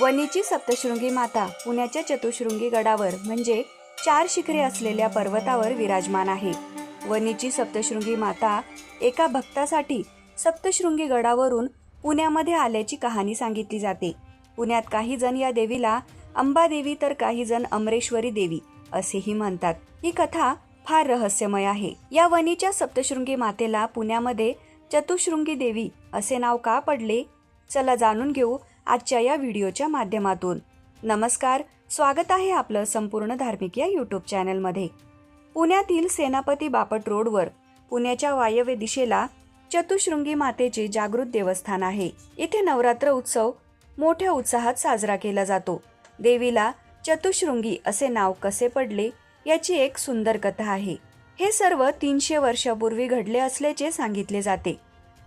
वनीची सप्तशृंगी माता पुण्याच्या चतुशृंगी गडावर म्हणजे चार शिखरे असलेल्या पर्वतावर विराजमान आहे. वनीची सप्तशृंगी माता एका भक्तासाठी सप्तशृंगी गडावरून पुण्यामध्ये आल्याची कहाणी सांगितली जाते. पुण्यात काही जण या देवीला अंबादेवी तर काही जण अमरेश्वरी देवी असेही म्हणतात. ही कथा फार रहस्यमय आहे. या वनीच्या सप्तशृंगी मातेला पुण्यामध्ये चतुशृंगी देवी असे नाव का पडले? चला जाणून घेऊ आजच्या या व्हिडिओच्या माध्यमातून. नमस्कार स्वागत आहे आपलं संपूर्ण धार्मिक या यूट्यूब चॅनलमध्ये. पुण्यातील सेनापती बापट रोडवर पुण्याच्या वायव्य दिशेला चतुशृंगी मातेचे जागृत देवस्थान आहे. इथे नवरात्र उत्सव मोठ्या उत्साहात साजरा केला जातो. देवीला चतुशृंगी असे नाव कसे पडले याची एक सुंदर कथा आहे. हे सर्व तीनशे वर्षापूर्वी घडले असल्याचे सांगितले जाते.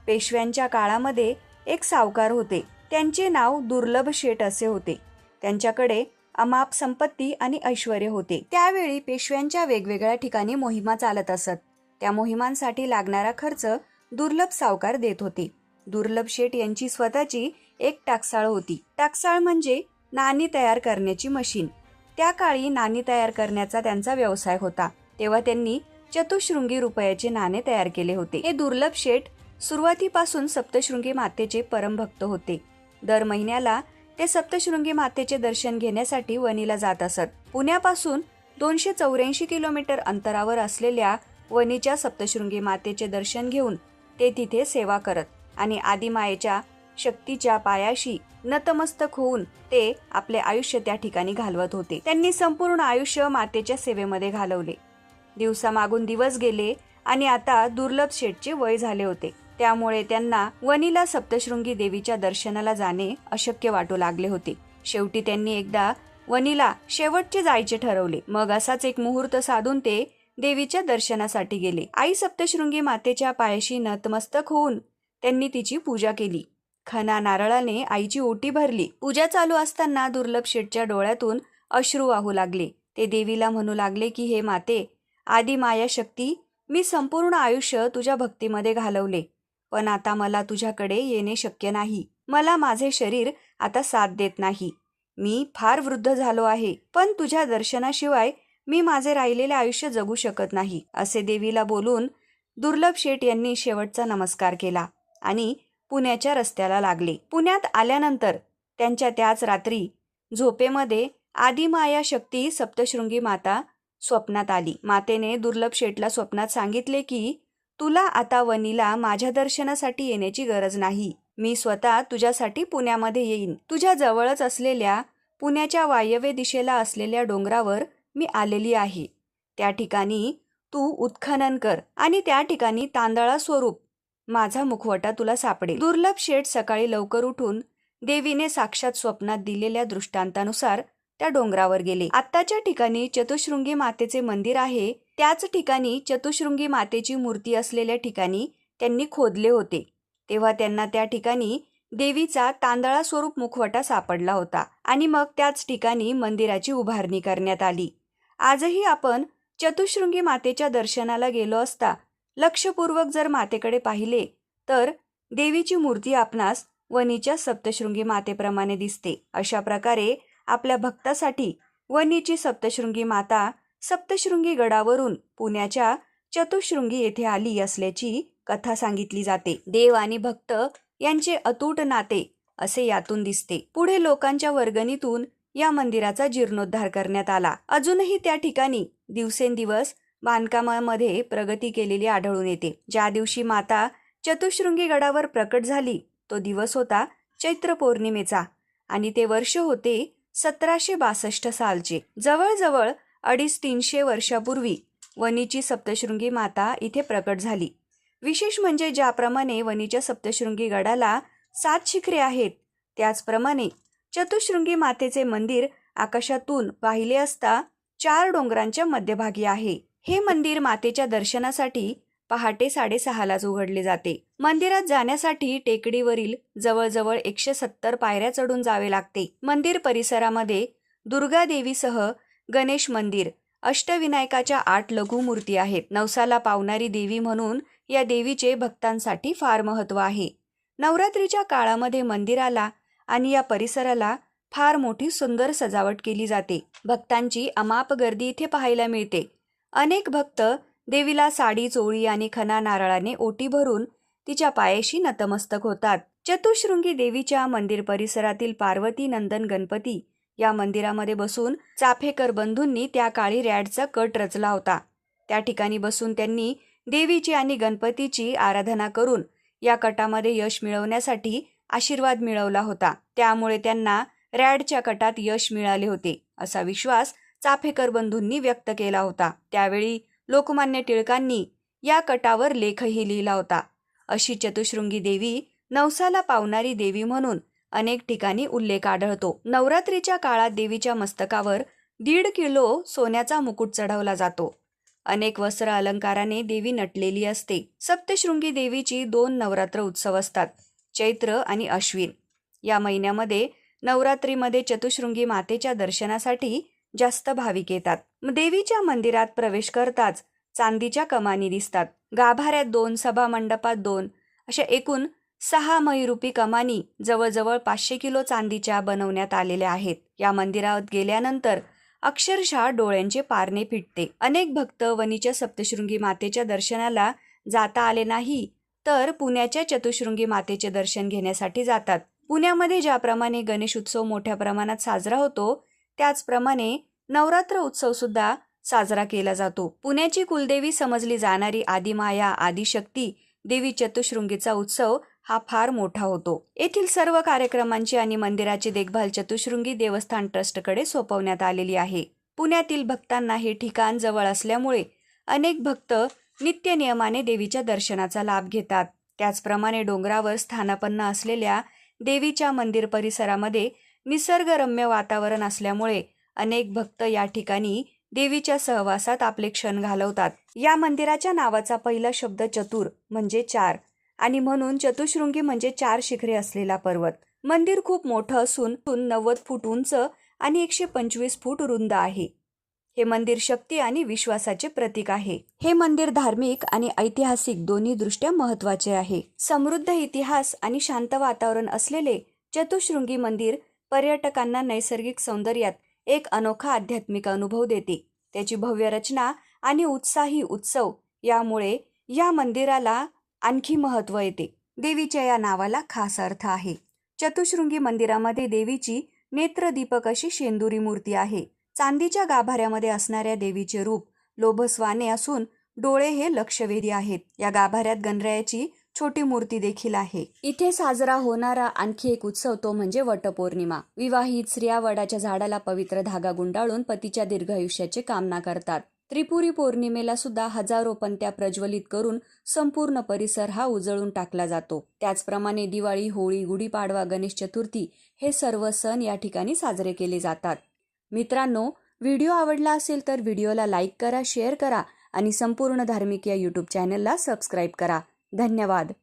पेशव्यांच्या काळामध्ये एक सावकार होते. त्यांचे नाव दुर्लभ शेठ असे होते. त्यांच्याकडे अमाप संपत्ती आणि ऐश्वर होते. त्यावेळी पेशव्यांच्या वेगवेगळ्या ठिकाणी मोहिमा चालत असत. त्या मोहिमांसाठी लागणारा खर्च दुर्लभ सावकार देत होते. दुर्लभ शेठ यांची स्वतःची एक टाकसाळ होती. टाकसाळ म्हणजे नाणी तयार करण्याची मशीन. त्या काळी नाणी तयार करण्याचा त्यांचा व्यवसाय होता. तेव्हा त्यांनी चतुशृंगी रुपयाचे नाणे तयार केले होते. हे दुर्लभ शेठ सुरुवातीपासून सप्तशृंगी मातेचे परमभक्त होते. दर महिन्याला ते सप्तशृंगी मातेचे दर्शन घेण्यासाठी वणीला जात असत. पुण्यापासून दोनशे चौऱ्याऐंशी किलोमीटर अंतरावर असलेल्या वणीच्या सप्तशृंगी मातेचे दर्शन घेऊन ते तिथे सेवा करत आणि आदिमायेच्या शक्तीच्या पायाशी नतमस्तक होऊन ते आपले आयुष्य त्या ठिकाणी घालवत होते. त्यांनी संपूर्ण आयुष्य मातेच्या सेवेमध्ये घालवले. दिवसामागून दिवस गेले आणि आता दुर्लभ शेठचे वय झाले होते. त्यामुळे त्यांना वनीला सप्तशृंगी देवीच्या दर्शनाला जाणे अशक्य वाटू लागले होते. शेवटी त्यांनी एकदा वनीला शेवटचे जायचे ठरवले. मग असाच एक मुहूर्त साधून ते देवीच्या दर्शनासाठी गेले. आई सप्तशृंगी मातेच्या पायाशी नतमस्तक होऊन त्यांनी तिची पूजा केली. खना नारळाने आईची ओटी भरली. पूजा चालू असताना दुर्लभ शेठच्या डोळ्यातून अश्रू वाहू लागले. ते देवीला म्हणू लागले की हे माते आदी माया शक्ती मी संपूर्ण आयुष्य तुझ्या भक्तीमध्ये घालवले. पण आता मला तुझ्याकडे येणे शक्य नाही. मला माझे शरीर आता साथ देत नाही. मी फार वृद्ध झालो आहे पण तुझ्या दर्शनाशिवाय मी माझे राहिलेले आयुष्य जगू शकत नाही असे देवीला बोलून दुर्लभ शेठ यांनी शेवटचा नमस्कार केला आणि पुण्याच्या रस्त्याला लागले. पुण्यात आल्यानंतर त्यांच्या त्याच रात्री झोपेमध्ये आदिमाया शक्ती सप्तशृंगी माता स्वप्नात आली. मातेने दुर्लभ शेठला स्वप्नात सांगितले की तुला आता वनीला माझ्या दर्शनासाठी येण्याची गरज नाही. मी स्वतः तुझ्यासाठी पुण्यामध्ये येईन. तुझ्या जवळच असलेल्या पुण्याच्या वायव्य दिशेला असलेल्या डोंगरावर मी आलेली आहे. त्या ठिकाणी तू उत्खनन कर आणि त्या ठिकाणी तांदळा स्वरूप. माझा मुखवटा तुला सापडेल. दुर्लभ शेठ सकाळी लवकर उठून देवीने साक्षात स्वप्नात दिलेल्या दृष्टांतानुसार त्या डोंगरावर गेले. आत्ताच्या ठिकाणी चतुशृंगी मातेचे मंदिर आहे. त्याच ठिकाणी चतुशृंगी मातेची मूर्ती असलेल्या ठिकाणी त्यांनी खोदले होते. तेव्हा त्यांना त्या ठिकाणी देवीचा तांदळा स्वरूप मुखवटा सापडला होता आणि मग त्याच ठिकाणी मंदिराची उभारणी करण्यात आली. आजही आपण चतुशृंगी मातेच्या दर्शनाला गेलो असता लक्षपूर्वक जर मातेकडे पाहिले तर देवीची मूर्ती आपणास वनीच्या सप्तशृंगी मातेप्रमाणे दिसते. अशा प्रकारे आपल्या भक्तासाठी वनीची सप्तशृंगी माता सप्तशृंगी गडावरून पुण्याच्या चतुशृंगी येथे आली असल्याची कथा सांगितली जाते. देव आणि भक्त यांचे अतूट नाते असे यातून दिसते. पुढे लोकांच्या वर्गणीतून या मंदिराचा जीर्णोद्धार करण्यात आला. अजूनही त्या ठिकाणी दिवसेंदिवस बांधकामामध्ये प्रगती केलेली आढळून येते. ज्या दिवशी माता चतुशृंगी गडावर प्रकट झाली तो दिवस होता चैत्र पौर्णिमेचा आणि ते वर्ष होते सतराशे बासष्ट सालचे. जवळजवळ अडीच तीनशे वर्षापूर्वी वनीची सप्तशृंगी माता इथे प्रकट झाली. विशेष म्हणजे ज्याप्रमाणे वनीच्या सप्तशृंगी गडाला सात शिखरे आहेत त्याचप्रमाणे चतुशृंगी मातेचे मंदिर आकाशातून पाहिले असता चार डोंगरांच्या मध्यभागी आहे. हे मंदिर मातेच्या दर्शनासाठी पहाटे साडेसहालाच उघडले जाते. मंदिरात जाण्यासाठी टेकडीवरील जवळजवळ एकशे सत्तर पायऱ्या चढून जावे लागते. मंदिर परिसरामध्ये दुर्गा देवीसह गणेश मंदिर. अष्टविनायकाच्या आठ लघु मूर्ती आहेत. नवसाला पावणारी देवी म्हणून या देवीचे भक्तांसाठी फार महत्त्व आहे. नवरात्रीच्या काळामध्ये मंदिराला आणि या परिसराला फार मोठी सुंदर सजावट केली जाते. भक्तांची अमाप गर्दी इथे पाहायला मिळते. अनेक भक्त देवीला साडी चोळी आणि खना नारळाने ओटी भरून तिच्या पायाशी नतमस्तक होतात. चतुशृंगी देवीच्या मंदिर परिसरातील पार्वती नंदन गणपती या मंदिरामध्ये बसून चाफेकर बंधूंनी त्या काळी रॅडचा कट रचला होता. त्या ठिकाणी बसून त्यांनी देवीची आणि गणपतीची आराधना करून या कटामध्ये यश मिळवण्यासाठी आशीर्वाद मिळवला होता. त्यामुळे त्यांना रॅडच्या कटात यश मिळाले होते असा विश्वास चाफेकर बंधूंनी व्यक्त केला होता. त्यावेळी लोकमान्य टिळकांनी या कटावर लेखही लिहिला होता. अशी चतुशृंगी देवी नवसाला पावणारी देवी म्हणून अनेक ठिकाणी उल्लेख आढळतो. नवरात्रीच्या काळात देवीच्या मस्तकावर दीड किलो सोन्याचा मुकुट चढवला जातो. अनेक वस्त्र अलंकाराने देवी नटलेली असते. सप्तशृंगी देवीची दोन नवरात्र उत्सव असतात चैत्र आणि अश्विन. या महिन्यामध्ये नवरात्रीमध्ये चतुशृंगी मातेच्या दर्शनासाठी जास्त भाविक येतात. देवीच्या मंदिरात प्रवेश करताच चांदीच्या कमानी दिसतात. गाभाऱ्यात दोन सभा मंडपात दोन अशा एकूण सहा महिरूपी कमानी जवळजवळ पाचशे किलो चांदीच्या बनवण्यात आलेल्या आहेत. या मंदिरात गेल्यानंतर अक्षरशः डोळ्यांचे पारणे फिटते. अनेक भक्त वनीच्या सप्तशृंगी मातेच्या दर्शनाला जाता आले नाही तर पुण्याच्या चतुशृंगी मातेचे दर्शन घेण्यासाठी जातात. पुण्यामध्ये ज्याप्रमाणे गणेश उत्सव मोठ्या प्रमाणात साजरा होतो त्याचप्रमाणे नवरात्र उत्सव सुद्धा साजरा केला जातो. पुण्याची कुलदेवी समजली जाणारी आदिमाया आदिशक्ती देवी चतुशृंगीचा उत्सव हा फार मोठा होतो. येथील सर्व कार्यक्रमांची आणि मंदिराची देखभाल चतुशृंगी देवस्थान ट्रस्टकडे सोपवण्यात आलेली आहे. पुण्यातील भक्तांना हे ठिकाण जवळ असल्यामुळे अनेक भक्त नित्य नियमाने देवीच्या दर्शनाचा लाभ घेतात. त्याचप्रमाणे डोंगरावर स्थानापन्न असलेल्या देवीच्या मंदिर परिसरामध्ये निसर्गरम्य वातावरण असल्यामुळे अनेक भक्त या ठिकाणी देवीच्या सहवासात आपले क्षण घालवतात. या मंदिराच्या नावाचा पहिला शब्द चतुर म्हणजे चार आणि म्हणून चतुशृंगी म्हणजे चार शिखरे असलेला पर्वत. मंदिर खूप मोठं असून नव्वद फूट उंच आणि एकशे पंचवीस फूट रुंद आहे. हे मंदिर शक्ती आणि विश्वासाचे प्रतीक आहे. हे मंदिर धार्मिक आणि ऐतिहासिक दोन्ही दृष्ट्या महत्त्वाचे आहे. समृद्ध इतिहास आणि शांत वातावरण असलेले चतुशृंगी मंदिर पर्यटकांना नैसर्गिक सौंदर्यात एक अनोखा आध्यात्मिक अनुभव देते. त्याची भव्य रचना आणि उत्साही उत्सव यामुळे या मंदिराला आणखी महत्त्व येते. देवीच्या या नावाला खास अर्थ आहे. चतुशृंगी मंदिरामध्ये देवीची नेत्रदीपक अशी शेंदुरी मूर्ती आहे. चांदीच्या गाभाऱ्यामध्ये असणाऱ्या देवीचे रूप लोभस्वाने असून डोळे हे लक्षवेधी आहेत. या गाभाऱ्यात गणरायाची छोटी मूर्ती देखील आहे. इथे साजरा होणारा आणखी एक उत्सव तो म्हणजे वटपौर्णिमा. विवाहित स्त्रिया वडाच्या झाडाला पवित्र धागा गुंडाळून पतीच्या दीर्घायुष्याची कामना करतात. त्रिपुरी पौर्णिमेला सुद्धा हजारो पंत्या प्रज्वलित करून संपूर्ण परिसर हा उजळून टाकला जातो. त्याचप्रमाणे दिवाळी होळी गुढीपाडवा गणेश चतुर्थी हे सर्व सण या ठिकाणी साजरे केले जातात. मित्रांनो व्हिडिओ आवडला असेल तर व्हिडिओला लाईक करा शेअर करा आणि संपूर्ण धार्मिक या यूट्यूब चॅनलला सबस्क्राईब करा. धन्यवाद.